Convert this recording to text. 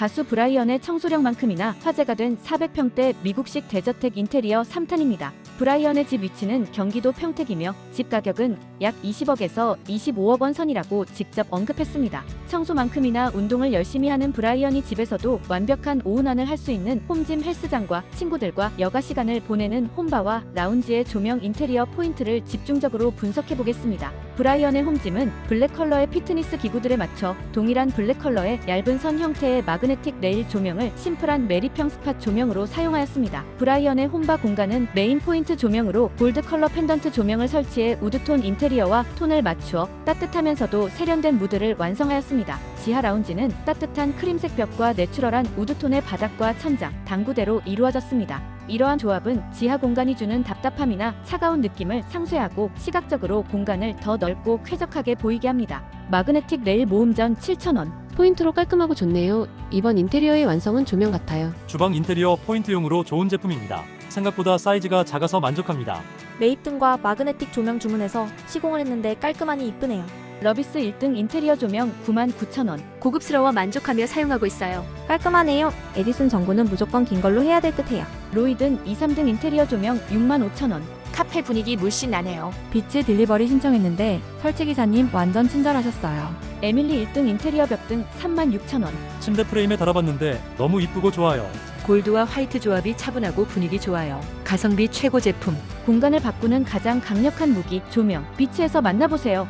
가수 브라이언의 청소력만큼이나 화제가 된 400평대 미국식 대저택 인테리어 3탄입니다. 브라이언의 집 위치는 경기도 평택이며 집 가격은 약 20억에서 25억 원 선이라고 직접 언급했습니다. 청소만큼이나 운동을 열심히 하는 브라이언이 집에서도 완벽한 오운환을 할 수 있는 홈짐 헬스장과 친구들과 여가 시간을 보내는 홈바와 라운지의 조명 인테리어 포인트를 집중적으로 분석해 보겠습니다. 브라이언의 홈짐은 블랙 컬러의 피트니스 기구들에 맞춰 동일한 블랙 컬러의 얇은 선 형태의 마그네틱 레일 조명을 심플한 메리평 스팟 조명으로 사용하였습니다. 브라이언의 홈바 공간은 메인 포인트 조명으로 골드 컬러 펜던트 조명을 설치해 우드톤 인테리어와 톤을 맞추어 따뜻하면서도 세련된 무드를 완성하였습니다. 지하 라운지는 따뜻한 크림색 벽과 내추럴한 우드톤의 바닥과 천장, 당구대로 이루어졌습니다. 이러한 조합은 지하 공간이 주는 답답함이나 차가운 느낌을 상쇄하고 시각적으로 공간을 더 넓고 쾌적하게 보이게 합니다. 마그네틱 레일 모음전 7,000원, 포인트로 깔끔하고 좋네요. 이번 인테리어의 완성은 조명 같아요. 주방 인테리어 포인트용으로 좋은 제품입니다. 생각보다 사이즈가 작아서 만족합니다. 매입 등과 마그네틱 조명 주문해서 시공을 했는데 깔끔하니 이쁘네요. 러비스 1등 인테리어 조명 99,000원, 고급스러워 만족하며 사용하고 있어요. 깔끔하네요. 에디슨 전구는 무조건 긴 걸로 해야 될 듯해요. 로이든 2, 3등 인테리어 조명 65,000원, 카페 분위기 물씬 나네요. 비치 딜리버리 신청했는데 설치 기사님 완전 친절하셨어요. 에밀리 1등 인테리어 벽등 36,000원, 침대 프레임에 달아봤는데 너무 이쁘고 좋아요. 골드와 화이트 조합이 차분하고 분위기 좋아요. 가성비 최고 제품. 공간을 바꾸는 가장 강력한 무기 조명, 비치에서 만나보세요.